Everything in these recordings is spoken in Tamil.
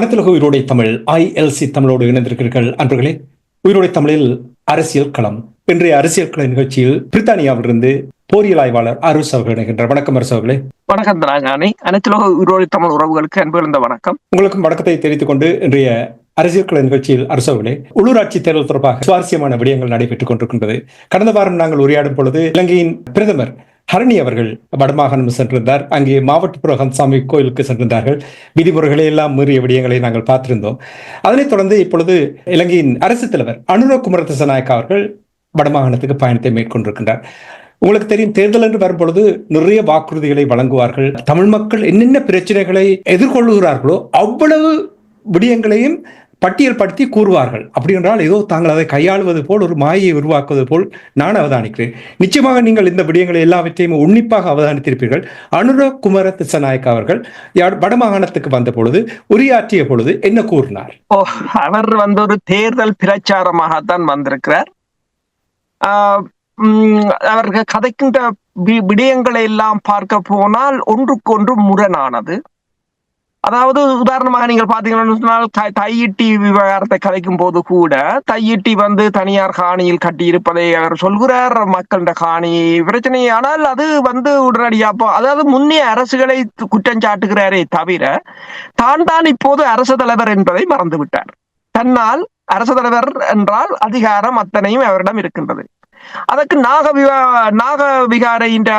அனைத்துலக உயிரோடை தமிழ் ஐஎல்சி தமிழோடு இணைந்திருக்கிறீர்கள். அன்பர்களே உயிரோடை தமிழில் அரசியல் களம். இன்றைய அரசியல் கள நிகழ்ச்சியில் பிரித்தானியாவிலிருந்து போரியல் ஆய்வாளர் அருஸ் அவர்கள் இணைகின்றார். வணக்கம் அரசு அவர்களே. வணக்கம் அனைத்துலக உயிரோடு தமிழ் உறவுகளுக்கு அன்பு இருந்த வணக்கம். உங்களுக்கும் வணக்கத்தை தெரிவித்துக் கொண்டு இன்றைய அரசியல் கள நிகழ்ச்சியில் அரசு அவர்களே உள்ளூராட்சி தேர்தல் தொடர்பாக சுவாரஸ்யமான விடயங்கள் நடைபெற்றுக் கொண்டிருக்கின்றது. கடந்த வாரம் நாங்கள் உரையாடும் பொழுது இலங்கையின் பிரதமர் ஹரணி அவர்கள் வடமாகாணம் சென்றிருந்தார். அங்கே மாவட்ட புரகன்சாமி கோயிலுக்கு சென்றிருந்தார்கள். விதிமுறைகளை எல்லாம் மீறிய விடயங்களை நாங்கள் பார்த்திருந்தோம். அதனைத் தொடர்ந்து இப்பொழுது இலங்கையின் அரசு தலைவர் அனுர குமர திசநாயக்கா அவர்கள் வடமாகாணத்துக்கு பயணத்தை மேற்கொண்டிருக்கின்றார். உங்களுக்கு தெரியும் தேர்தல் என்று வரும்பொழுது நிறைய வாக்குறுதிகளை வழங்குவார்கள். தமிழ் மக்கள் என்னென்ன பிரச்சனைகளை எதிர்கொள்ளுகிறார்களோ அவ்வளவு விடயங்களையும் பட்டியல்படுத்தி கூறுவார்கள். அப்படி என்றால் ஏதோ தாங்கள் அதை கையாளுவது போல் ஒரு மாயை உருவாக்குவது போல் நான் அவதானிக்கிறேன். நிச்சயமாக நீங்கள் இந்த விடயங்களை எல்லாவற்றையும் உன்னிப்பாக அவதானித்திருப்பீர்கள். அனுரக் குமர திசநாயக் அவர்கள் வடமாகாணத்துக்கு வந்த பொழுது உரையாற்றிய பொழுது என்ன கூறினார்? ஓ அவர் வந்து ஒரு தேர்தல் பிரச்சாரமாகத்தான் வந்திருக்கிறார். ஆஹ் உம் அவர்கள் கதைக்கின்ற வி- விடயங்களை எல்லாம் பார்க்க போனால் ஒன்றுக்கொன்று முரணானது. அதாவது உதாரணமாக நீங்கள் பாத்தீங்கன்னு சொன்னால் தையிட்டி விவகாரத்தை கலைக்கும் போது கூட தையிட்டி வந்து தனியார் காணியில் கட்டியிருப்பதை அவர் சொல்கிறார். மக்களிட காணி பிரச்சனை. ஆனால் அது வந்து உடனடியா அப்போ அதாவது முன்னே அரசுகளை குற்றம் சாட்டுகிறாரே தவிர தான் தான் இப்போது அரசு தலைவர் என்பதை மறந்துவிட்டார். தன்னால் அரசு தலைவர் என்றால் அதிகாரம் அத்தனையும் அவரிடம் இருக்கின்றது. அதற்கு நாக விவா நாக இந்த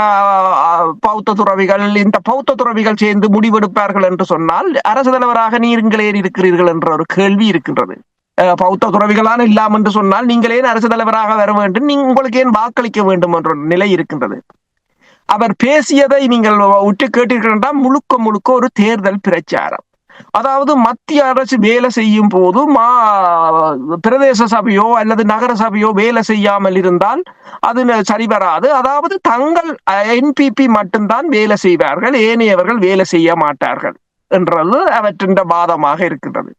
பௌத்த துறவிகள் இந்த பௌத்த துறவிகள் சேர்ந்து முடிவெடுப்பார்கள் என்று சொன்னால் அரசு தலைவராக நீங்களே இருக்கிறீர்கள் என்ற ஒரு கேள்வி இருக்கின்றது. அஹ், பௌத்த துறவிகளான இல்லாமல் என்று சொன்னால் நீங்கள் ஏன் அரசு தலைவராக வர வேண்டும் நீங்க உங்களுக்கு ஏன் வாக்களிக்க வேண்டும் என்ற ஒரு நிலை இருக்கின்றது. அவர் பேசியதை நீங்கள் உற்று கேட்டீர்கள் முழுக்க முழுக்க ஒரு தேர்தல் பிரச்சாரம். அதாவது மத்திய அரசு வேலை செய்யும் போது மா பிரதேச சபையோ அல்லது நகர சபையோ வேலை செய்யாமல் இருந்தால் அது ந- சரி வராது. அதாவது தங்கள் என்பிபி மட்டும்தான் வேலை செய்வார்கள். ஏனையவர்கள் வேலை செய்ய மாட்டார்கள் என்றது அவற்றின் வாதமாக இருக்கின்றது.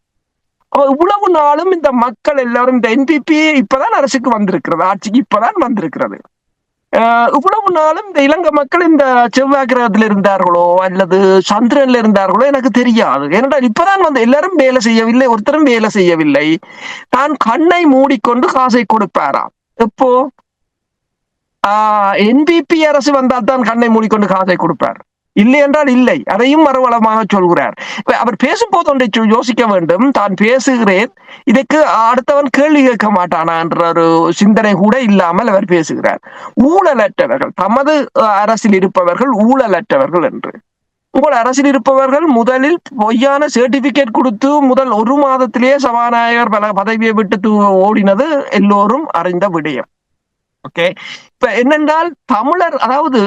அப்ப இவ்வளவு நாளும் இந்த மக்கள் எல்லாரும் இந்த என்பிபி இப்பதான் அரசுக்கு வந்திருக்கிறது ஆட்சிக்கு இப்பதான் வந்திருக்கிறது. இவ்வளவு நாளும் இந்த இலங்கை மக்கள் இந்த செவ்வாய் கிரகத்தில் இருந்தார்களோ அல்லது சந்திரன்ல இருந்தார்களோ எனக்கு தெரியாது. ஏனென்றால் இப்பதான் வந்து எல்லாரும் வேலை செய்யவில்லை ஒருத்தரும் வேலை செய்யவில்லை. தான் கண்ணை மூடிக்கொண்டு காசை கொடுப்பாராம் எப்போ? ஆஹ் என்பிபி அரசு வந்தால் தான் கண்ணை மூடிக்கொண்டு காசை கொடுப்பார். இல்லை என்றால் இல்லை. அதையும் மறுவளமாக சொல்கிறார். அவர் பேசும்போது ஒன்றை யோசிக்க வேண்டும். தான் பேசுகிறேன். இதற்கு அடுத்தவன் கேள்வி கேட்க மாட்டானா என்ற ஒரு சிந்தனை கூட இல்லாமல் அவர் பேசுகிறார். ஊழலற்றவர்கள் தமது அரசில் இருப்பவர்கள் ஊழலற்றவர்கள் என்று. உங்கள் அரசில் இருப்பவர்கள் முதலில் பொய்யான சர்டிபிகேட் கொடுத்து முதல் ஒரு மாதத்திலேயே சபாநாயகர் பல பதவியை விட்டு ஓடினது எல்லோரும் அறிந்த விடயம். ஓகே இப்ப என்னென்றால் தமிழர் அதாவது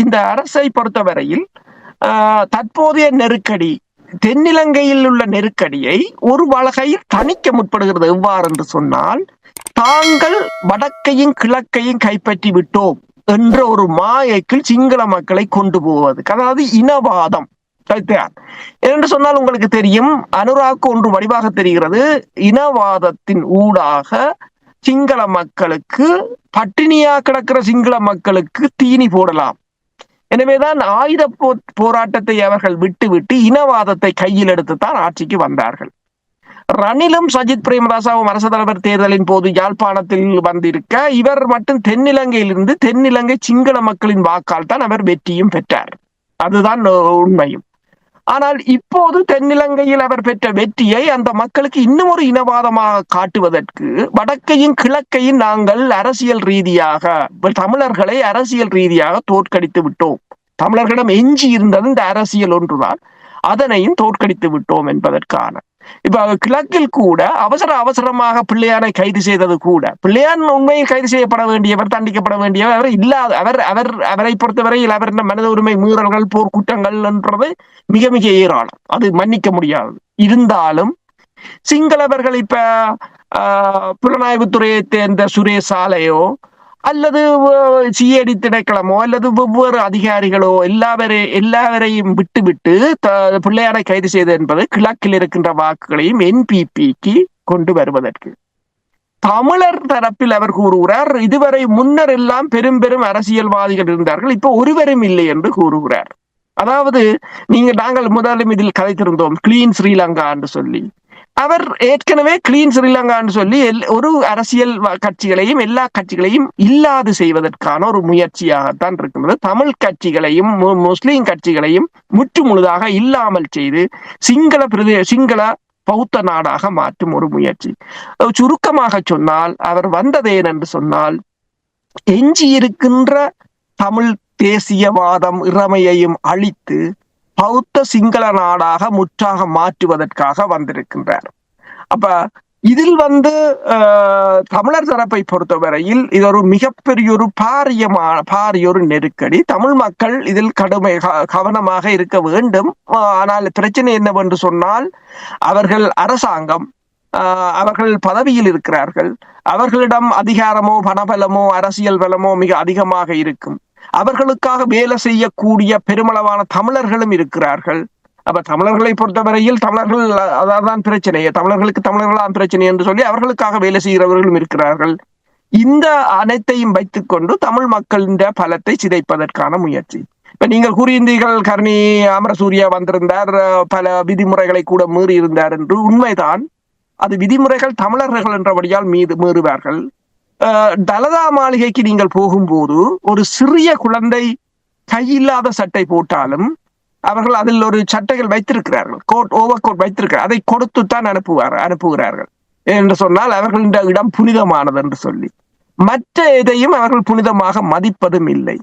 இந்த அரசை பொறுத்தவரையில் ஆஹ், தற்போதைய நெருக்கடி தென்னிலங்கையில் உள்ள நெருக்கடியை ஒரு வகையில் தணிக்க முற்படுகிறது எவ்வாறு என்று சொன்னால் தாங்கள் வடக்கையும் கிழக்கையும் கைப்பற்றி விட்டோம் என்ற ஒரு மாயைக்குள் சிங்கள மக்களை கொண்டு போவது அதாவது இனவாதம் என்று சொன்னால் உங்களுக்கு தெரியும் அனுராக்கு ஒன்று வடிவாக தெரிகிறது இனவாதத்தின் ஊடாக சிங்கள மக்களுக்கு பட்டினியா கிடக்கிற சிங்கள மக்களுக்கு தீனி போடலாம். எனவேதான் ஆயுத போ போராட்டத்தை அவர்கள் விட்டுவிட்டு இனவாதத்தை கையில் எடுத்துத்தான் ஆட்சிக்கு வந்தார்கள். ரணிலும் சஜித் பிரேமதாசாவும் அரசு தலைவர் தேர்தலின் போது யாழ்ப்பாணத்தில் வந்திருக்க இவர் மட்டும் தென்னிலங்கையிலிருந்து தென்னிலங்கை சிங்கள மக்களின் வாக்கால் தான் அவர் வெற்றியும் பெற்றார். அதுதான் உண்மையும். ஆனால் இப்போது தென்னிலங்கையில் அவர் பெற்ற வெற்றியை அந்த மக்களுக்கு இன்னும் ஒரு இனவாதமாக காட்டுவதற்கு வடக்கையும் கிழக்கையும் நாங்கள் அரசியல் ரீதியாக தமிழர்களை அரசியல் ரீதியாக தோற்கடித்து விட்டோம். தமிழர்களிடம் எஞ்சி இருந்தது இந்த அரசியல் ஒன்றுதான். அதனையும் தோற்கடித்து விட்டோம் என்பதற்கான இப்ப கிழக்கில் கூட அவசர அவசரமாக பிள்ளையானை கைது செய்தது கூட. பிள்ளையான் உண்மையில் கைது செய்யப்பட வேண்டியவர் தண்டிக்கப்பட வேண்டியவர் அவர் இல்லாத அவர் அவர் அவரை பொறுத்தவரையில் அவர் மனித உரிமை மீறல்கள் போர்க்கூட்டங்கள் என்றது மிக மிக ஏராளம். அது மன்னிக்க முடியாது. இருந்தாலும் சிங்களவர்கள் இப்ப ஆஹ், புலனாய்வுத்துறையை சேர்ந்த சுரேஷ் சாலையோ அல்லது சிஏடி திணைக்களமோ அல்லது வெவ்வேறு அதிகாரிகளோ எல்லாவரை எல்லாவரையும் விட்டுவிட்டு பிள்ளையாரை கைது செய்தது என்பது கிழக்கில் இருக்கின்ற வாக்குகளையும் என்பிபிக்கு கொண்டு வருவதற்கு. தமிழர் தரப்பில் அவர் கூறுகிறார் இதுவரை முன்னர் எல்லாம் பெரும் பெரும் அரசியல்வாதிகள் இருந்தார்கள் இப்போ ஒருவரும் இல்லை என்று கூறுகிறார். அதாவது நீங்க நாங்கள் முதலும் இதில் கதைத்திருந்தோம் கிளீன் ஸ்ரீலங்கா என்று சொல்லி. அவர் ஏற்கனவே கிளீன் ஸ்ரீலங்கான்னு சொல்லி எல்- ஒரு அரசியல் வ- கட்சிகளையும் எல்லா கட்சிகளையும் இல்லாது செய்வதற்கான ஒரு முயற்சியாகத்தான் இருக்கின்றது தமிழ் கட்சிகளையும் முஸ்லீம் கட்சிகளையும் முற்று முழுதாக இல்லாமல் செய்து சிங்கள பிரதே சிங்கள பௌத்த நாடாக மாற்றும் ஒரு முயற்சி. சுருக்கமாக சொன்னால் அவர் வந்ததேன் என்று சொன்னால் எஞ்சி இருக்கின்ற தமிழ் தேசியவாதம் இறமையையும் அழித்து பௌத்த சிங்கள நாடாக முற்றாக மாற்றுவதற்காக வந்திருக்கின்றார். அப்ப இதில் வந்து தமிழர் தரப்பை பொறுத்தவரையில் இது ஒரு மிகப்பெரிய ஒரு பாரியமான பாரிய ஒரு நெருக்கடி. தமிழ் மக்கள் இதில் கடுமை க- கவனமாக இருக்க வேண்டும். ஆனால் பிரச்சனை என்னவென்று சொன்னால் அவர்கள் அரசாங்கம் ஆஹ் அவர்கள் பதவியில் இருக்கிறார்கள். அவர்களிடம் அதிகாரமோ பணபலமோ அரசியல் பலமோ மிக அதிகமாக இருக்கும். அவர்களுக்காக வேலை செய்யக்கூடிய பெருமளவான தமிழர்களும் இருக்கிறார்கள். அப்ப தமிழர்களை பொறுத்தவரையில் தமிழர்கள் அதான் பிரச்சனை. தமிழர்களுக்கு தமிழர்களாம் பிரச்சனை என்று சொல்லி அவர்களுக்காக வேலை செய்கிறவர்களும் இருக்கிறார்கள். இந்த அனைத்தையும் வைத்துக்கொண்டு தமிழ் மக்களின் பலத்தை சிதைப்பதற்கான முயற்சி. இப்ப நீங்கள் கூறியிருந்தீர்கள் கர்ணி அமரசூர்யா வந்திருந்தார் பல விதிமுறைகளை கூட மீறி இருந்தார் என்று. உண்மைதான். அது விதிமுறைகள் தமிழர்கள் என்றபடியால் மீது மீறுவார்கள். தலதா மாளிகைக்கு நீங்கள் போகும்போது ஒரு சிறிய குழந்தை கையில்லாத சட்டை போட்டாலும் அவர்கள் அதில் ஒரு சட்டைகள் வைத்திருக்கிறார்கள். கோட் ஓவர் கோட் வைத்திருக்கிறார். அதை கொடுத்துத்தான் அனுப்புவார் அனுப்புகிறார்கள். என்று சொன்னால் அவர்களின் இடம் புனிதமானது என்று சொல்லி. மற்ற எதையும் அவர்கள் புனிதமாக மதிப்பதும் இல்லை.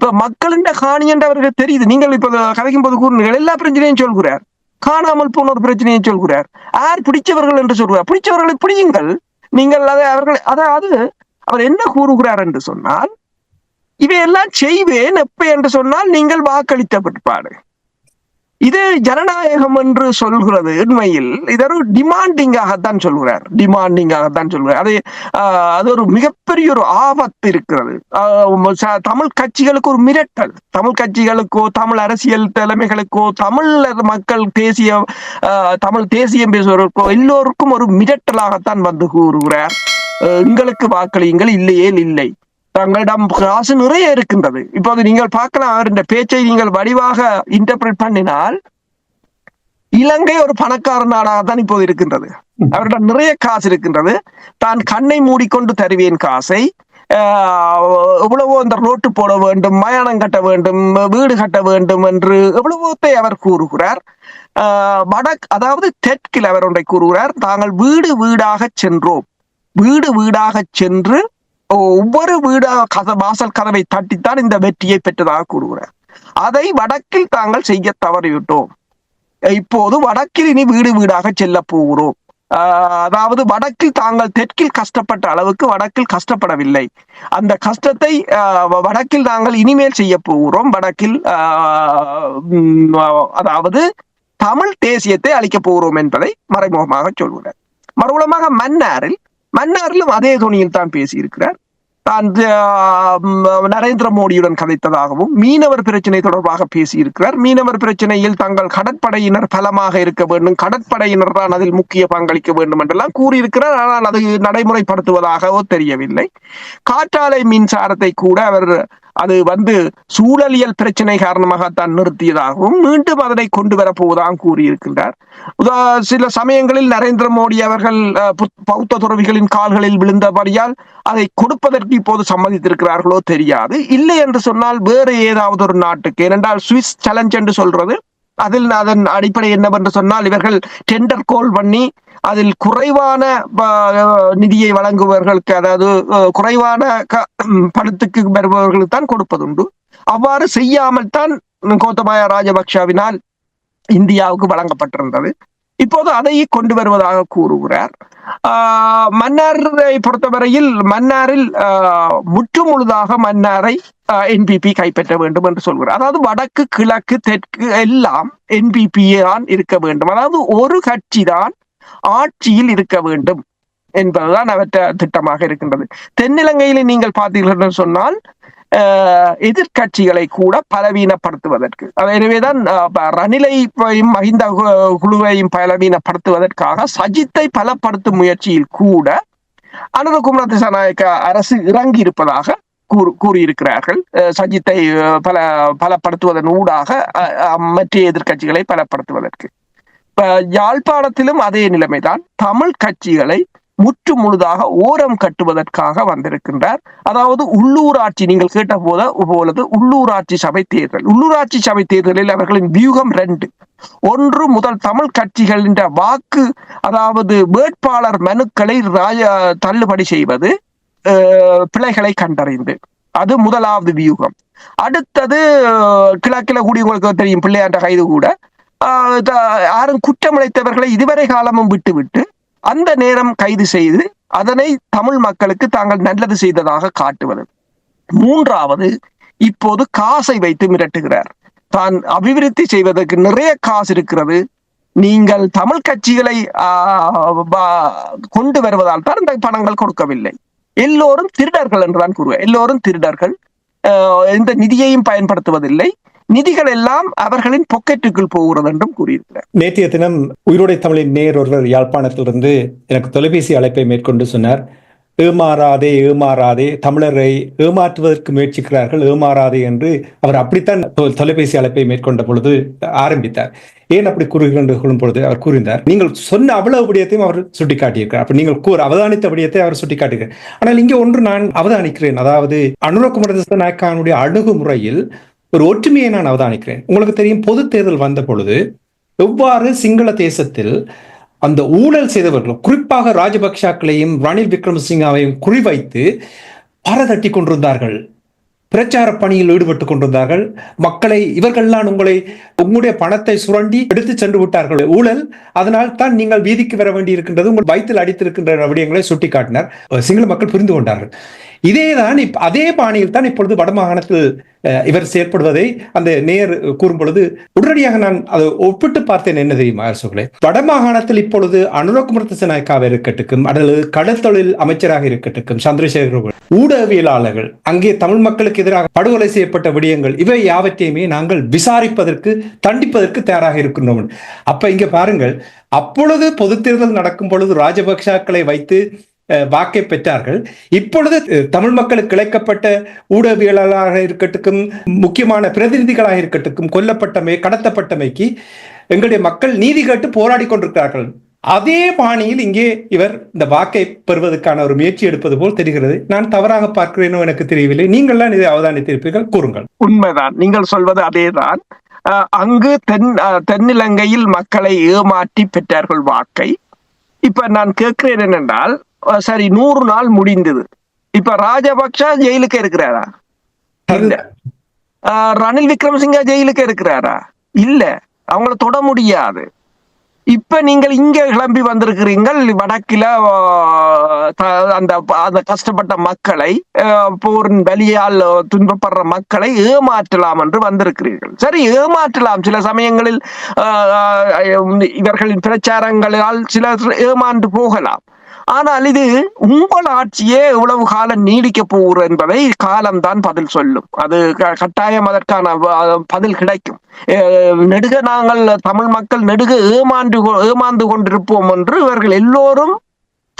இப்ப மக்களின் காணி என்று அவர்கள் தெரியுது. நீங்கள் இப்ப கதைக்கும் போது கூறுங்கள் எல்லா பிரச்சனையும் சொல்கிறார். காணாமல் போன ஒரு பிரச்சனையை சொல்கிறார். யார் பிடிச்சவர்கள் என்று சொல்கிறார். பிடிச்சவர்களை பிடியுங்கள். நீங்கள் அதை அவர்கள் அதாவது அவர் என்ன கூறுகிறார் என்று சொன்னால் இவையெல்லாம் செய்வேன் எப்ப? என்று சொன்னால் நீங்கள் வாக்களித்த பிற்பாடு. இது ஜனநாயகம் என்று சொல்கிறது உண்மையில். இதொரு டிமாண்டிங்காகத்தான் சொல்கிறார். டிமாண்டிங்காகத்தான் சொல்கிறார். அது ஆஹ், அது ஒரு மிகப்பெரிய ஒரு ஆபத்து இருக்கிறது. ஆஹ், தமிழ் கட்சிகளுக்கு ஒரு மிரட்டல். தமிழ் கட்சிகளுக்கோ தமிழ் அரசியல் தலைமைகளுக்கோ தமிழ் மக்கள் தேசிய ஆஹ், தமிழ் தேசியம் பேசுவதற்கோ எல்லோருக்கும் ஒரு மிரட்டலாகத்தான் வந்து கூறுகிறார். எங்களுக்கு வாக்களியுங்கள் இல்லையே இல்லை? தங்களிடம் காசு நிறைய இருக்கின்றது. இப்போது நீங்கள் பார்க்கலாம் அவர் இந்த பேச்சை நீங்கள் வடிவாக இன்டர்பிரட் பண்ணினால் இலங்கை ஒரு பணக்கார நாடாக தான் இப்போது இருக்கின்றது. அவரிடம் நிறைய காசு இருக்கின்றது. தான் கண்ணை மூடிக்கொண்டு தருவேன் காசை. ஆஹ், எவ்வளவோ இந்த ரோட்டு போட வேண்டும் மயானம் கட்ட வேண்டும் வீடு கட்ட வேண்டும் என்று எவ்வளவோத்தை அவர் கூறுகிறார். ஆஹ், வடக் அதாவது தெற்கில் அவர் ஒன்றை கூறுகிறார். தாங்கள் வீடு வீடாக சென்றோம். வீடு வீடாக சென்று ஒவ்வொரு வீடா கத வாசல் கதவை தட்டித்தான் இந்த வெற்றியை பெற்றதாக கூறுகிறார். அதை வடக்கில் தாங்கள் செய்ய தவறிவிட்டோம். இப்போது வடக்கில் இனி வீடு வீடாக செல்ல போகிறோம். அதாவது வடக்கில் தாங்கள் தெற்கில் கஷ்டப்பட்ட அளவுக்கு வடக்கில் கஷ்டப்படவில்லை. அந்த கஷ்டத்தை வ- வடக்கில் நாங்கள் இனிமேல் செய்ய போகிறோம். வடக்கில் அதாவது தமிழ் தேசியத்தை அளிக்க போகிறோம் என்பதை மறைமுகமாக சொல்கிறார். மறுபுறமாக மன்னாரில் மன்னாரிலும் அதே துணியில் தான் பேசியிருக்கிறார். தான் நரேந்திர மோடியுடன் கதைத்ததாகவும் மீனவர் பிரச்சனை தொடர்பாக பேசியிருக்கிறார். மீனவர் பிரச்சனையில் தங்கள் கடற்படையினர் பலமாக இருக்க வேண்டும். கடற்படையினர் தான் அதில் முக்கிய பங்களிக்க வேண்டும் என்றெல்லாம் கூறியிருக்கிறார். ஆனால் அது நடைமுறைப்படுத்துவதாகவோ தெரியவில்லை. காற்றாலை மின்சாரத்தை கூட அவர் அது வந்து சூழலியல் பிரச்சனை காரணமாகத்தான் நிறுத்தியதாகவும் மீண்டும் அதனை கொண்டு வரப்போவதாகவும் கூறியிருக்கின்றார். சில சமயங்களில் நரேந்திர மோடி அவர்கள் பௌத்த துறவிகளின் கால்களில் விழுந்தபடியால் அதை கொடுப்பதற்கு இப்போது சம்மதித்திருக்கிறார்களோ தெரியாது. இல்லை என்று சொன்னால் வேறு ஏதாவது ஒரு நாட்டுக்கு. ஏனென்றால் சுவிஸ் சேலஞ்ச் என்று சொல்றது அதில் அதன் அடிப்படை என்னவென்று சொன்னால் இவர்கள் டெண்டர் கோல் பண்ணி அதில் குறைவான நிதியை வழங்குபவர்களுக்கு அதாவது குறைவான க- பணத்துக்கு வருபவர்களுக்கு தான் கொடுப்பதுண்டு. அவ்வாறு செய்யாமல் தான் கோத்தபாய ராஜபக்ஷவினால் இந்தியாவுக்கு வழங்கப்பட்டிருந்தது. இப்போது அதை கொண்டு வருவதாக கூறுகிறார். ஆஹ் மன்னாரை பொறுத்தவரையில் மன்னாரில் ஆஹ் முற்று முழுதாக மன்னாரை என்பிபி கைப்பற்ற வேண்டும் என்று சொல்கிறார். அதாவது வடக்கு கிழக்கு தெற்கு எல்லாம் என்பிபி தான் இருக்க வேண்டும். அதாவது ஒரு கட்சி தான் ஆட்சியில் இருக்க வேண்டும் என்பதுதான் அவற்ற திட்டமாக இருக்கின்றது. தென்னிலங்கையில் நீங்கள் பார்த்தீர்கள் என்று சொன்னால் ஆஹ் எதிர்க்கட்சிகளை கூட பலவீனப்படுத்துவதற்கு எனவேதான் ரணிலையும் மஹிந்த குழுவையும் பலவீனப்படுத்துவதற்காக சஜித்தை பலப்படுத்தும் முயற்சியில் கூட அனுரகுமார திசாநாயக்க அரசு இறங்கி இருப்பதாக கூறு கூறியிருக்கிறார்கள். சஜித்தை பல பலப்படுத்துவதன் ஊடாக அஹ், மற்ற எதிர்க்கட்சிகளை பலப்படுத்துவதற்கு. யாழ்ப்பாணத்திலும் அதே நிலைமைதான். தமிழ் கட்சிகளை முற்று முழுதாக ஓரம் கட்டுவதற்காக வந்திருக்கின்றார். அதாவது உள்ளூராட்சி நீங்கள் கேட்ட போத போலது உள்ளூராட்சி சபை தேர்தல். உள்ளூராட்சி சபை தேர்தலில் அவர்களின் வியூகம் ரெண்டு. ஒன்று முதல் தமிழ் கட்சிகளின் வாக்கு அதாவது வேட்பாளர் மனுக்களை ராஜ தள்ளுபடி செய்வது பிழைகளை கண்டறிந்து. அது முதலாவது வியூகம். அடுத்தது கிழக்கில கூடி உங்களுக்கு தெரியும் பிள்ளையாண்ட கைது கூட. யாரும் குற்றமளைத்தவர்களை இதுவரை காலமும் விட்டுவிட்டு அந்த நேரம் கைது செய்து அதனை தமிழ் மக்களுக்கு தாங்கள் நல்லது செய்ததாக காட்டுவது. மூன்றாவது இப்போது காசை வைத்து மிரட்டுகிறார். தான் அபிவிருத்தி செய்வதற்கு நிறைய காசு இருக்கிறது. நீங்கள் தமிழ் கட்சிகளை ஆஹ், கொண்டு வருவதால் தான் இந்த பணங்கள் கொடுக்கவில்லை. எல்லோரும் திருடர்கள் என்றுதான் கூறுவேன். எல்லோரும் திருடர்கள். ஆஹ், எந்த நிதியையும் பயன்படுத்துவதில்லை. நிதிகள் எல்லாம் அவர்களின் பொக்கெட்டுக்குள் போகிறது என்றும் கூறியிருக்கிறார். நேற்றைய தினம் உயிரோடை தமிழின் நேர் ஒருவர் யாழ்ப்பாணத்திலிருந்து எனக்கு தொலைபேசி அழைப்பை மேற்கொண்டு சொன்னார். ஏமாறாதே ஏமாறாதே தமிழரை ஏமாற்றுவதற்கு முயற்சிக்கிறார்கள் ஏமாறாதே என்று அவர் அப்படித்தான் தொலைபேசி அழைப்பை மேற்கொண்ட பொழுது ஆரம்பித்தார். ஏன் அப்படி கூறுகின்ற கொள்ளும் பொழுது அவர் கூறினார் நீங்கள் சொன்ன அவ்வளவு விடயத்தையும் அவர் சுட்டிக்காட்டியிருக்கிறார். அப்ப நீங்கள் கூற அவதானித்த விடயத்தை அவர் சுட்டிக்காட்டுகிறார். ஆனால் இங்கே ஒன்று நான் அவதானிக்கிறேன். அதாவது அனுரகுமார நாயக்கானுடைய அணுகுமுறையில் ஒரு ஒற்றுமையை நான் அவதானிக்கிறேன். உங்களுக்கு தெரியும் பொது தேர்தல் வந்த பொழுது எவ்வாறு சிங்கள தேசத்தில் அந்த ஊழல் செய்தவர்கள் குறிப்பாக ராஜபக்சாக்களையும் ரணில் விக்ரமசிங்காவையும் குறிவைத்து பரதட்டி கொண்டிருந்தார்கள். பிரச்சார பணியில் ஈடுபட்டு கொண்டிருந்தார்கள். மக்களை இவர்கள்லாம் உங்களை உங்களுடைய பணத்தை சுரண்டி எடுத்து சென்று விட்டார்கள். ஊழல் அதனால் தான் நீங்கள் வீதிக்கு வர வேண்டி இருக்கின்றது உங்கள் வயிற்றில் அடித்திருக்கின்ற விடயங்களை சுட்டிக்காட்டினார். சிங்கள மக்கள் புரிந்து கொண்டார்கள். இதேதான் இப்ப அதே பாணியில் தான் இப்பொழுது வடமாகாணத்தில் இவர் செயற்படுவதை அந்த நேர் கூறும் பொழுது உடனடியாக நான் அதை ஒப்பிட்டு பார்த்தேன். என்ன தெரியுமா அரசுகளே வடமாகாணத்தில் இப்பொழுது அனுரகுமார திசநாயக்காக இருக்கட்டுக்கும் அல்லது கடத்தொழில் அமைச்சராக இருக்கட்டுக்கும் சந்திரசேகர் ஊடகவியலாளர்கள் அங்கே தமிழ் மக்களுக்கு எதிராக படுகொலை செய்யப்பட்ட விடயங்கள் இவை யாவற்றையுமே நாங்கள் விசாரிப்பதற்கு தண்டிப்பதற்கு தயாராக இருக்கின்றோம். அப்ப இங்க பாருங்கள் அப்பொழுது பொது தேர்தல் நடக்கும் பொழுது ராஜபக்சாக்களை வைத்து வாக்கை பெற்றார்கள். இப்பொழுது தமிழ் மக்களுக்கு இழைக்கப்பட்ட ஊடகவியலாளராக இருக்கட்டும் முக்கியமான பிரதிநிதிகளாக இருக்கட்டும் கொல்லப்பட்டமை கடத்தப்பட்டமைக்கு எங்களுடைய மக்கள் நீதி கேட்டு போராடி கொண்டிருக்கிறார்கள். அதே பாணியில் இங்கே இவர் இந்த வாக்கை பெறுவதற்கான ஒரு முயற்சி எடுப்பது போல் தெரிகிறது. நான் தவறாக பார்க்கிறேனோ எனக்கு தெரியவில்லை. நீங்கள்லாம் இதை அவதானித்திருப்பீர்கள். கூறுங்கள். உண்மைதான். நீங்கள் சொல்வது அதேதான். அங்கு தென் அஹ், தென்னிலங்கையில் மக்களை ஏமாற்றி பெற்றார்கள் வாக்கை. இப்ப நான் கேட்கிறேன் என்னென்றால் சரி நூறு நாள் முடிந்தது. இப்ப ராஜபக்ஷ ஜெயிலுக்கு இருக்கிறாரா? இல்ல. ரணில் விக்ரமசிங்க ஜெயிலுக்கு இருக்கிறாரா? இல்ல. அவங்கள தொட முடியாது. இப்ப நீங்கள் இங்க கிளம்பி வந்திருக்கிறீங்கள் வடக்கில அந்த அந்த கஷ்டப்பட்ட மக்களை போரின் வலியால் துன்பப்படுற மக்களை ஏமாற்றலாம் என்று வந்திருக்கிறீர்கள். சரி ஏமாற்றலாம். சில சமயங்களில் இவர்களின் பிரச்சாரங்களால் சிலர் ஏமாந்து போகலாம். ஆனால் இது உங்கள் ஆட்சியே எவ்வளவு காலம் நீடிக்க போகிறது என்பதை காலம்தான் பதில் சொல்லும். அது க- கட்டாயம் அதற்கான பதில் கிடைக்கும். அஹ் நெடுக நாங்கள் தமிழ் மக்கள் நெடுக ஏமாண்டு கொ- ஏமாந்து கொண்டிருப்போம் என்று இவர்கள் எல்லோரும்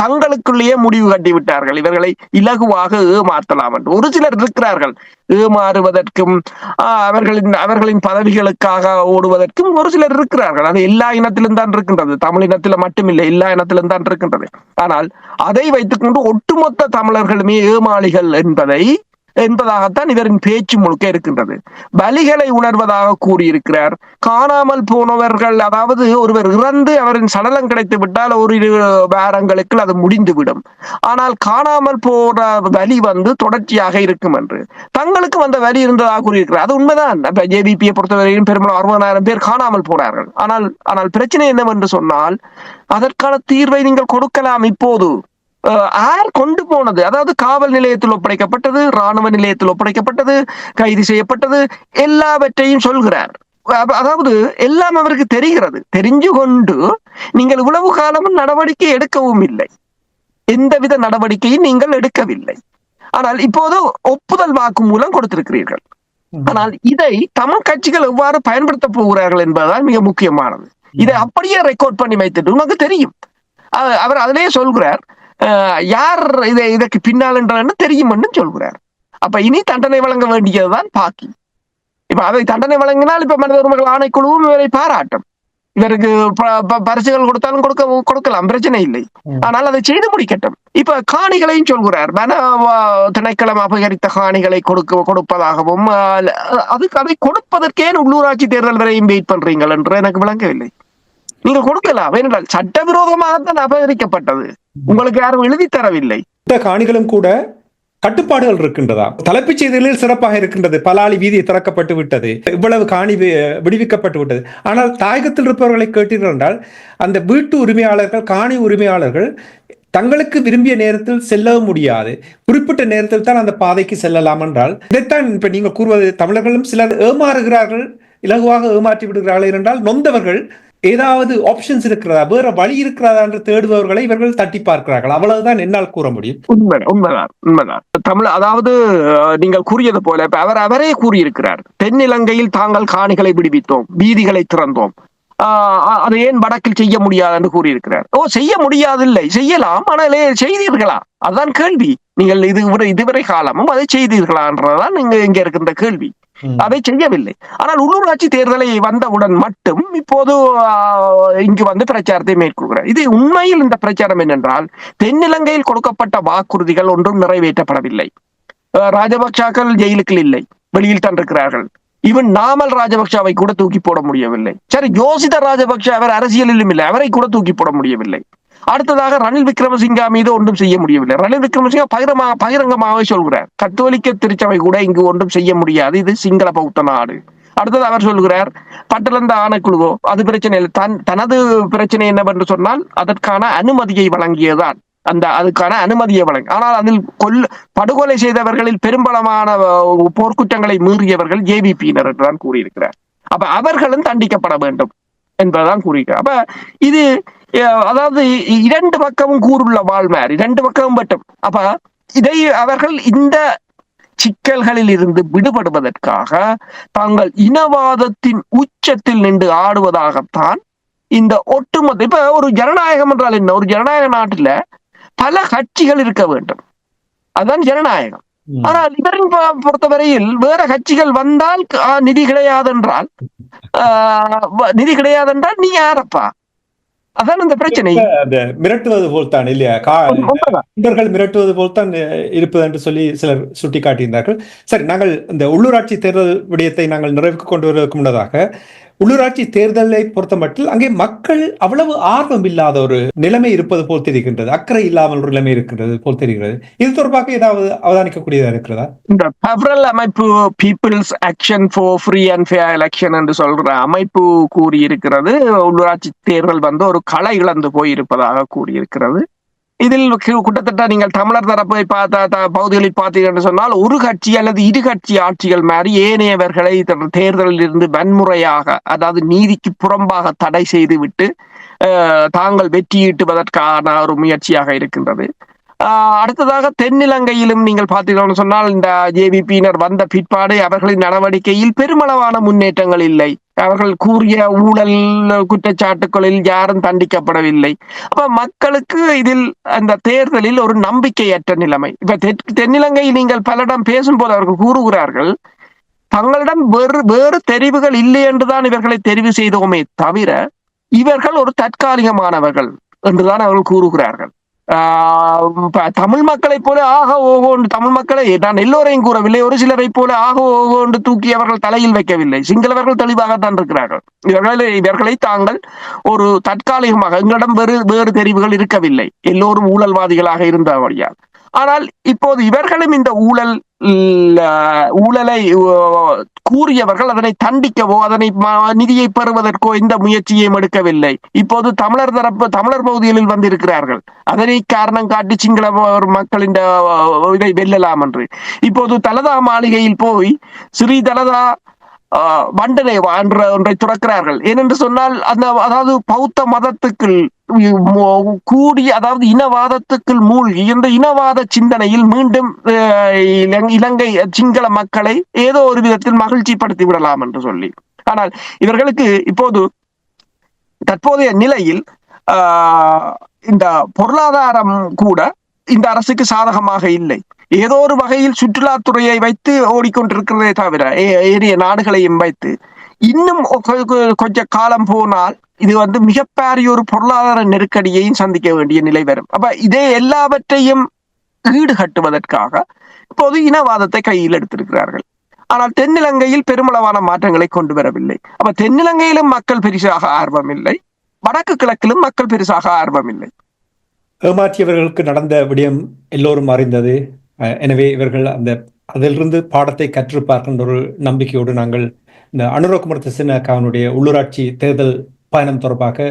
தங்களுக்குள்ளேயே முடிவு கட்டிவிட்டார்கள். இவர்களை இலகுவாக ஏமாற்றலாம் என்று. ஒரு சிலர் இருக்கிறார்கள். ஏமாறுவதற்கும் ஆஹ், அவர்களின் அவர்களின் பதவிகளுக்காக ஓடுவதற்கும் ஒரு சிலர் இருக்கிறார்கள். அது எல்லா இனத்திலும் தான் இருக்கின்றது. தமிழ் இனத்தில மட்டுமில்லை எல்லா இனத்திலும் தான் இருக்கின்றது. ஆனால் அதை வைத்துக்கொண்டு ஒட்டுமொத்த தமிழர்களுமே ஏமாளிகள் என்பதை என்பதாகத்தான் இவரின் பேச்சு முழுக்க இருக்கின்றது. வலிகளை உணர்வதாக கூறியிருக்கிறார். காணாமல் போனவர்கள் அதாவது ஒருவர் இறந்து அவரின் சடலம் கிடைத்து விட்டால் ஒரு இரு வாரங்களுக்கு அது முடிந்துவிடும். ஆனால் காணாமல் போற வலி வந்து தொடர்ச்சியாக இருக்கும் என்று. தங்களுக்கு வந்த வலி இருந்ததாக கூறியிருக்கிறார். அது உண்மைதான். ஜேபிபியை பொறுத்தவரையிலும் பெரும்பாலும் அறுபதாயிரம் பேர் காணாமல் போனார்கள். ஆனால் ஆனால் பிரச்சனை என்னவென்று சொன்னால் அதற்கான தீர்வை நீங்கள் கொடுக்கலாம் இப்போது. யார் கொண்டு போனது அதாவது காவல் நிலையத்தில் ஒப்படைக்கப்பட்டது ராணுவ நிலையத்தில் ஒப்படைக்கப்பட்டது கைது செய்யப்பட்டது எல்லாவற்றையும் சொல்கிறார். அதாவது எல்லாம் அவருக்கு தெரிகிறது. தெரிஞ்சு கொண்டு நீங்கள் இவ்வளவு காலமும் நடவடிக்கை எடுக்கவும் இல்லை. எந்தவித நடவடிக்கையும் நீங்கள் எடுக்கவில்லை. ஆனால் இப்போது ஒப்புதல் வாக்கு மூலம் கொடுத்திருக்கிறீர்கள். ஆனால் இதை தமிழ் கட்சிகள் எவ்வாறு பயன்படுத்த போகிறார்கள் என்பதுதான் மிக முக்கியமானது. இதை அப்படியே ரெக்கார்ட் பண்ணி வைத்துட்டு உனக்கு தெரியும். அவர் அதிலேயே சொல்கிறார் யார் இதை இதற்கு பின்னால் என்றன்னு தெரியும் என்று சொல்கிறார். அப்ப இனி தண்டனை வழங்க வேண்டியதுதான் பாக்கி. இப்ப அதை தண்டனை வழங்கினால் இப்ப மனித உரிமைகள் ஆணைக்குழுவும் இவரை பாராட்டும். இவருக்கு பரிசுகள் கொடுத்தாலும் கொடுக்க கொடுக்கலாம் பிரச்சனை இல்லை. ஆனால் அதை செய்து முடிக்கட்டும். இப்ப காணிகளையும் சொல்கிறார். வ- திணைக்களம் அபகரித்த காணிகளை கொடுக்க கொடுப்பதாகவும் அதுக்கு அதை கொடுப்பதற்கே உள்ளூராட்சி தேர்தல் வரையும் வெயிட் பண்றீங்கள் என்று எனக்கு விளங்கவில்லை. நீங்கள் கொடுக்கலாம். ஏனென்றால் சட்டவிரோதமாகத்தான் அபகரிக்கப்பட்டது. உங்களுக்கு யாரும் எழுதி தரவில்லை. இந்த காணிகளும் கூட கட்டுப்பாடுகள் இருக்கின்றதா? தலைப்புச் செய்திகளில் சிறப்பாக இருக்கின்றது. பலாளி வீதி திறக்கப்பட்டு விட்டது. இவ்வளவு காணி விடுவிக்கப்பட்டு விட்டது. ஆனால் தாயகத்தில் இருப்பவர்களை கேட்டீர்கள் என்றால் அந்த வீட்டு உரிமையாளர்கள் காணி உரிமையாளர்கள் தங்களுக்கு விரும்பிய நேரத்தில் செல்லவும் முடியாது. குறிப்பிட்ட நேரத்தில் தான் அந்த பாதைக்கு செல்லலாம் என்றால் இதைத்தான் இப்ப நீங்கள் கூறுவது தமிழர்களும் சிலர் ஏமாறுகிறார்கள் இலகுவாக ஏமாற்றி விடுகிறார்கள் என்றால் நொந்தவர்கள் ஏதாவது ஆப்ஷன்ஸ் இருக்கிறதா? வேற வழி இருக்கிறதா என்று தேடுபவர்களை இவர்கள் தட்டி பார்க்கிறார்கள். அவ்வளவுதான் என்னால் கூற முடியும். உண்மை உண்மைதான் உண்மைதான். தமிழ் அதாவது நீங்கள் கூறியது போல இப்ப அவர் அவரே கூறியிருக்கிறார். தென்னிலங்கையில் தாங்கள் காணிகளை விடுவித்தோம் வீதிகளை திறந்தோம். ஆஹ் அதை ஏன் வடக்கில் செய்ய முடியாது என்று கூறியிருக்கிறார். ஓ செய்ய முடியாதில்லை. செய்யலாம் ஆனால் செய்தீர்களா? அதுதான் கேள்வி. நீங்கள் இது இதுவரை காலமும் அதை செய்தீர்களான்றதுதான் இங்க இங்க இருக்கின்ற கேள்வி. அதை செய்யவில்லை. ஆனால் உள்ளூராட்சி தேர்தலை வந்தவுடன் மட்டும் இப்போது இங்கு வந்து பிரச்சாரத்தை மேற்கொள்கிறார். இது உண்மையில் இந்த பிரச்சாரம் என்னென்றால் தென்னிலங்கையில் கொடுக்கப்பட்ட வாக்குறுதிகள் ஒன்றும் நிறைவேற்றப்படவில்லை. ராஜபக்சாக்கள் ஜெயிலுக்குள் இல்லை வெளியில் தந்திருக்கிறார்கள் இருக்கிறார்கள். இவன் நாமல் ராஜபக்சாவை கூட தூக்கி போட முடியவில்லை. சரி யோசித ராஜபக்ஷ அவர் அரசியலிலும் இல்லை அவரை கூட தூக்கி போட முடியவில்லை. அடுத்ததாக ரணில் விக்ரமசிங்கா மீது ஒன்றும் செய்ய முடியவில்லை. ரணில் விக்ரமசிங்கா பகிரமாக பகிரங்கமாகவே சொல்கிறார். கத்தோலிக்க திருச்சபை கூட இங்கு ஒன்றும் செய்ய முடியாது. இது சிங்கள பௌத்த நாடு. அடுத்தது அவர் சொல்கிறார் பட்டலந்த ஆணைக்குழுவோ அது பிரச்சனை இல்லை. தன் தனது பிரச்சனை என்னவென்று சொன்னால் அதற்கான அனுமதியை வழங்கியதுதான். அந்த அதுக்கான அனுமதியை வழங்கி ஆனால் அதில் கொல் படுகொலை செய்தவர்களில் பெரும்பாலான போர்க்குற்றங்களை மீறியவர்கள் ஏபிபியினர் என்றுதான் கூறியிருக்கிறார். அப்ப அவர்களும் தண்டிக்கப்பட வேண்டும் என்பதுதான் கூறியிருக்கிறார். அப்ப இது அதாவது இரண்டு பக்கமும் கூறுள்ள வாழ்மார் இரண்டு பக்கமும் மட்டும். அப்ப இதை அவர்கள் இந்த சிக்கல்களில் இருந்து விடுபடுவதற்காக தாங்கள் இனவாதத்தின் உச்சத்தில் நின்று ஆடுவதாகத்தான் இந்த ஒட்டுமொத்த இப்ப ஒரு ஜனநாயகம் என்றால் என்ன? ஒரு ஜனநாயக நாட்டுல பல கட்சிகள் இருக்க வேண்டும். அதுதான் ஜனநாயகம். ஆனால் இவரின் பொறுத்தவரையில் வேற கட்சிகள் வந்தால் நிதி கிடையாது என்றால் ஆஹ், வ- நிதி கிடையாது என்றால் நீ யாரப்பா? அதான் இந்த பிரச்சனை. அந்த மிரட்டுவது போல்தான் இல்லையா? கா உண்மைதான். தொண்டர்கள் மிரட்டுவது போல்தான் அஹ், இருப்பது என்று சொல்லி சிலர் சுட்டிக்காட்டியிருந்தார்கள். சரி நாங்கள் இந்த உள்ளூராட்சி தேர்தல் விடயத்தை நாங்கள் நிறைவுக்கு கொண்டு வருவதற்கு முன்னதாக உள்ளூராட்சி தேர்தலை பொறுத்த மட்டில் அங்கே மக்கள் அவ்வளவு ஆர்வம் இல்லாத ஒரு நிலைமை இருப்பது போல் தெரிகின்றது. அக்கறை இல்லாமல் ஒரு நிலைமை இருக்கின்றது போல் தெரிகிறது. இது தொடர்பாக ஏதாவது அவதானிக்கக்கூடியதா இருக்கிறதா? இந்த பெவரல் அமைப்பு people's action for free and fair election என்று சொல்ற அமைப்பு கூறியிருக்கிறது. உள்ளூராட்சி தேர்தல் வந்து ஒரு களை இழந்து போயிருப்பதாக கூறியிருக்கிறது. இதில் கிட்டத்தட்ட நீங்கள் தமிழர் தரப்பை பார்த்த த- பகுதிகளில் பார்த்தீர்கள் என்று சொன்னால் ஒரு கட்சி அல்லது இரு கட்சி ஆட்சிகள் மாதிரி ஏனையவர்களை த- தேர்தலில் இருந்து வன்முறையாக அதாவது நீதிக்கு புறம்பாக தடை செய்துவிட்டு அஹ், தாங்கள் வெற்றியீட்டுவதற்கான ஒரு முயற்சியாக இருக்கின்றது. அடுத்ததாக தென்னிலங்கையிலும் நீங்கள் பார்த்தீர்கள் சொன்னால் இந்த ஜேவிபியினர் வந்த பிற்பாடு அவர்களின் நடவடிக்கையில் பெருமளவான முன்னேற்றங்கள் இல்லை. அவர்கள் கூறிய ஊழல் குற்றச்சாட்டுகளில் யாரும் தண்டிக்கப்படவில்லை. அப்ப மக்களுக்கு இதில் அந்த தேர்தலில் ஒரு நம்பிக்கையற்ற நிலைமை. இப்ப தென்- தென்னிலங்கையில் நீங்கள் பலரிடம் பேசும்போது அவர்கள் கூறுகிறார்கள் தங்களிடம் வேறு வேறு தெரிவுகள் இல்லை என்றுதான் இவர்களை தெரிவு செய்தோமே தவிர இவர்கள் ஒரு தற்காலிகமானவர்கள் என்றுதான் அவர்கள் கூறுகிறார்கள். தமிழ் மக்களை போல ஆக ஓகோண்டு தமிழ் மக்களை நான் எல்லோரையும் கூறவில்லை. ஒரு சிலரை போல ஆக ஓகோண்டு தூக்கி அவர்கள் தலையில் வைக்கவில்லை. சிங்களவர்கள் தெளிவாகத்தான் இருக்கிறார்கள். இவர்களை இவர்களை தாங்கள் ஒரு தற்காலிகமாக எங்களிடம் வேறு வேறு தெரிவுகள் இருக்கவில்லை. எல்லோரும் ஊழல்வாதிகளாக இருந்தபடியால். ஆனால் இப்போது இவர்களும் இந்த ஊழல் ஊழலை கூறியவர்கள் அதனை தண்டிக்கவோ அதனை நிதியை பெறுவதற்கோ இந்த முயற்சியையும் எடுக்கவில்லை. இப்போது தமிழர் தரப்பு தமிழர் பகுதிகளில் வந்திருக்கிறார்கள். அதனை காரணம் காட்டி சிங்கள மக்களின் மக்கள் இந்த இதை வெல்லலாம் என்று. இப்போது தலதா மாளிகையில் போய் ஸ்ரீ தலதா ஆஹ், வண்டனை என்ற ஒன்றை துறக்கிறார்கள். ஏனென்று சொன்னால் அந்த அதாவது பௌத்த மதத்துக்குள் கூடிய அதாவது இனவாதத்துக்குள் மூழ்கி இந்த இனவாத சிந்தனையில் மீண்டும் இலங்கை சிங்கள மக்களை ஏதோ ஒரு விதத்தில் மகிழ்ச்சிப்படுத்தி விடலாம் என்று சொல்லி. ஆனால் இவர்களுக்கு இப்போது தற்போதைய நிலையில் ஆஹ், இந்த பொருளாதாரம் கூட இந்த அரசுக்கு சாதகமாக இல்லை. ஏதோ ஒரு வகையில் சுற்றுலாத்துறையை வைத்து ஓடிக்கொண்டிருக்கிறதே தவிர ஏனைய நாடுகளையும் வைத்து இன்னும் கொஞ்சம் கொஞ்ச காலம் போனால் இது வந்து மிகப்பெரிய ஒரு பொருளாதார நெருக்கடியையும் சந்திக்க வேண்டிய நிலை வரும். அப்ப இதே எல்லாவற்றையும் ஈடுகட்டுவதற்காக இப்போது இனவாதத்தை கையில் எடுத்திருக்கிறார்கள். ஆனால் தென்னிலங்கையில் பெருமளவான மாற்றங்களை கொண்டு வரவில்லை. அப்ப தென்னிலங்கையிலும் மக்கள் பெரிசாக ஆர்வம் இல்லை வடக்கு கிழக்கிலும் மக்கள் பெருசாக ஆர்வம் இல்லை ஏமாற்றியவர்களுக்கு நடந்த விடயம் எல்லோரும் அறிந்தது. அஹ், எனவே இவர்கள் அந்த அதிலிருந்து பாடத்தை கற்றிருப்பார்கள் என்ற ஒரு நம்பிக்கையோடு நாங்கள் இந்த அனுரகுமார் திசனக்காவனுடைய உள்ளூராட்சி தேர்தல் பயணம் தொடர்பாக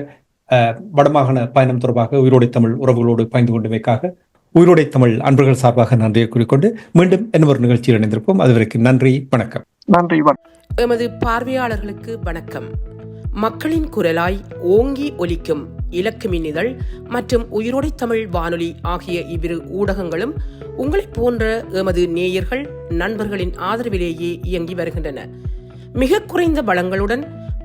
வடமாகாண பயணம் தொடர்பாக உயிரோடை தமிழ் உறவுகளோடு பயந்து கொண்டமைக்காக உயிரோடை தமிழ் அன்பர்கள் சார்பாக நன்றியை கூறிக்கொண்டு மீண்டும் இன்னொரு நிகழ்ச்சியில் இணைந்திருப்போம். அதுவரைக்கும் நன்றி வணக்கம். நன்றி வணக்கம். எமது பார்வையாளர்களுக்கு வணக்கம். மக்களின் குரலாய் ஓங்கி ஒலிக்கும் இலக்குமின் இதழ் மற்றும் உயிரோடை தமிழ் வானொலி ஆகிய இவ்விரு ஊடகங்களும் உங்களைப் போன்ற எமது நேயர்கள் நண்பர்களின் ஆதரவிலேயே இயங்கி வருகின்றன. மிக குறைந்த வளங்களுடன்